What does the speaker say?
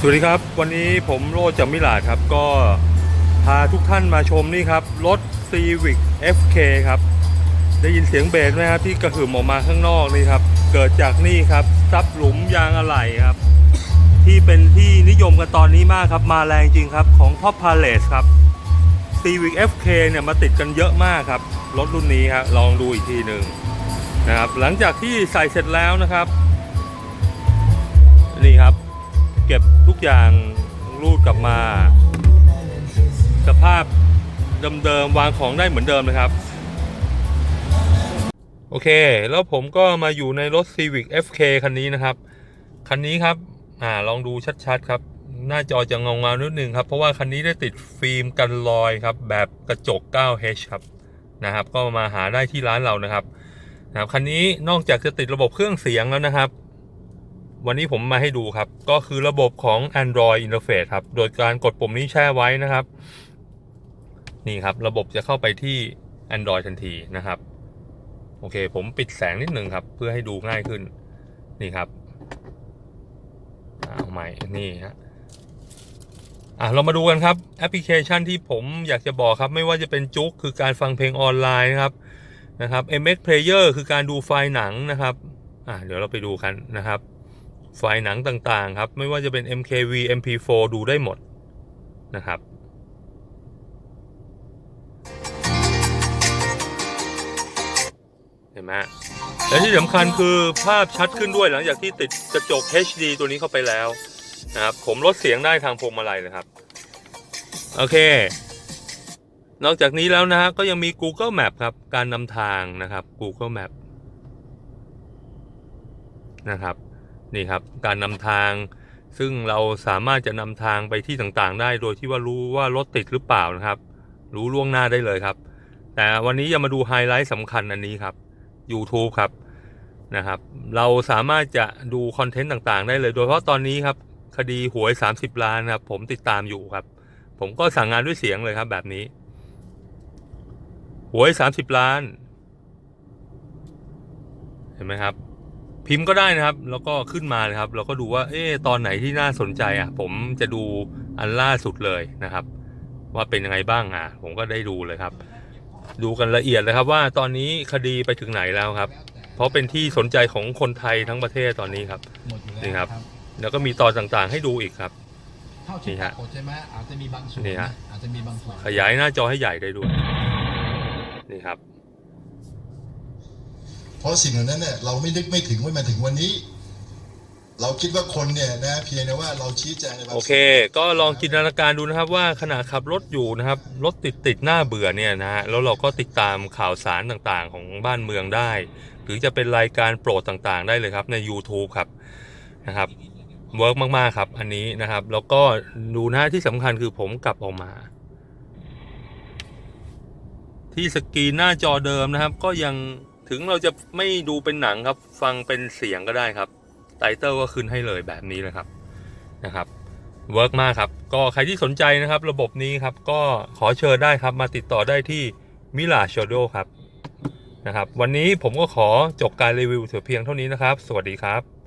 สวัสดีครับ วันนี้ผมโรจจากมิลาดครับ ก็พาทุกท่านมาชมนี่ครับ รถ Civic FK ครับ ได้ยินเสียงเบสไหมครับที่กระหึ่มออกมาข้างนอกนี่ครับ เกิดจากนี่ครับ ซับหลุมยางอะไหล่ครับ ที่เป็นที่นิยมกันตอนนี้มากครับ มาแรงจริงครับ ของ Top Palace ครับ Civic FK เนี่ยมาติดกันเยอะมากครับ รถรุ่นนี้ครับลองดูอีกทีหนึ่งนะครับ หลังจากที่ใส่เสร็จแล้วนะครับ นี่ครับ เก็บทุกอย่างรูดกลับมา สภาพเดิมๆวางของได้เหมือนเดิมนะครับ โอเค แล้วผมก็มาอยู่ในรถ Civic FK คันนี้นะครับ คันนี้ครับอ่าลองดูชัดๆครับ หน้าจอจะเงาเงานิดนึงครับ เพราะว่าคันนี้ได้ติดฟิล์มกันรอยครับ แบบกระจก 9H ครับนะครับ ก็มาหาได้ที่ร้านเรานะครับนะครับคันนี้นอกจากจะติดระบบเครื่องเสียงแล้วนะครับ วันนี้ผมมาให้ดูครับ ก็คือระบบของ Android Interface ครับ โดยการกดปุ่มนี้แช่ไว้นะครับ นี่ครับ ระบบจะเข้าไปที่ Android ทันทีนะครับ โอเค ผมปิดแสงนิดนึงครับ เพื่อให้ดูง่ายขึ้น นี่ครับเอาใหม่นี่ฮะอะเรามาดูกันครับ แอปพลิเคชันที่ผมอยากจะบอกครับ ไม่ว่าจะเป็นจุกคือการฟังเพลงออนไลน์นะครับนะครับ MX Player คือการดูไฟล์หนังนะครับ อะเดี๋ยวเราไปดูกันนะครับ ไฟล์หนังต่างๆ ครับ ไม่ว่าจะเป็น MKV MP4 ดูได้หมดนะครับ เห็นไหมและที่สำคัญคือภาพชัดขึ้นด้วยหลังจากที่ติดกระจก HD ตัวนี้เข้าไปแล้วนะครับ ผมลดเสียงได้ทางพวงมาลัยเลยครับ โอเค นอกจากนี้แล้วนะฮะก็ยังมี Google Map ครับ การนำทางนะครับ Google Map นะครับ นี่ครับการนำทาง ซึ่งเราสามารถจะนำทางไปที่ต่างๆ ได้โดยที่ว่ารู้ว่ารถติดหรือเปล่านะครับ รู้ล่วงหน้าได้เลยครับ แต่วันนี้จะมาดูไฮไลท์สำคัญอันนี้ครับ YouTube ครับนะครับเราสามารถจะดูคอนเทนต์ต่างๆ ได้เลย โดยเฉพาะตอนนี้ครับคดีหวย 30 ล้านครับ ผมติดตามอยู่ครับ ผมก็สั่งงานด้วยเสียงเลยครับ แบบนี้ หวย 30 ล้าน เห็นไหมครับ พิมพ์ก็ได้นะครับ แล้วก็ขึ้นมาเลยครับ เราก็ดูว่า เอ๊ะตอนไหนที่น่าสนใจอะ ผมจะดูอันล่าสุดเลยนะครับ ว่าเป็นยังไงบ้างอะ ผมก็ได้ดูเลยครับ ดูกันละเอียดเลยครับ ว่าตอนนี้คดีไปถึงไหนแล้วครับ เพราะเป็นที่สนใจของคนไทยทั้งประเทศตอนนี้ครับหมดอยู่แล้วนี่ครับ แล้วก็มีตอนต่างๆ ให้ดูอีกครับเท่าที่นี่ปฮะรากฏใช่ไหมอาจจะมีบางส่วนนี่ฮะนะอาจจะมีบางส่วนขยายหน้าจอให้ใหญ่ได้ด้วย นี่ครับ เพราะสิ่งเหล่านั้นเนี่ยเราไม่นึกไม่ถึงว่ามาถึงวันนี้ เราคิดว่าคนเนี่ยนะเพียงแต่ว่าเราชี้แจงในบางโอเค ก็ลองจินตนาการดูนะครับว่าขณะขับรถอยู่นะครับรถติดติดหน้าเบื่อเนี่ยนะฮะแล้วเราก็ติดตามข่าวสารต่างๆ ของบ้านเมืองได้ หรือจะเป็นรายการโปรดต่างๆ ได้เลยครับใน YouTube ครับนะครับเวิร์กมากๆ ครับ อันนี้นะครับ แล้วก็ดูหน้าที่สำคัญคือผมกลับออกมา ที่สกรีนหน้าจอเดิมนะครับ ก็ยัง ถึงเราจะไม่ดูเป็นหนังครับ ฟังเป็นเสียงก็ได้ครับไตเติลก็ขึ้นให้เลยแบบนี้เลยครับนะครับเวิร์กมากครับ ก็ใครที่สนใจนะครับ ระบบนี้ครับก็ขอเชิญได้ครับ มาติดต่อได้ที่มิลาโชโดครับนะครับ วันนี้ผมก็ขอจบการรีวิวแต่เพียงเท่านี้นะครับ สวัสดีครับ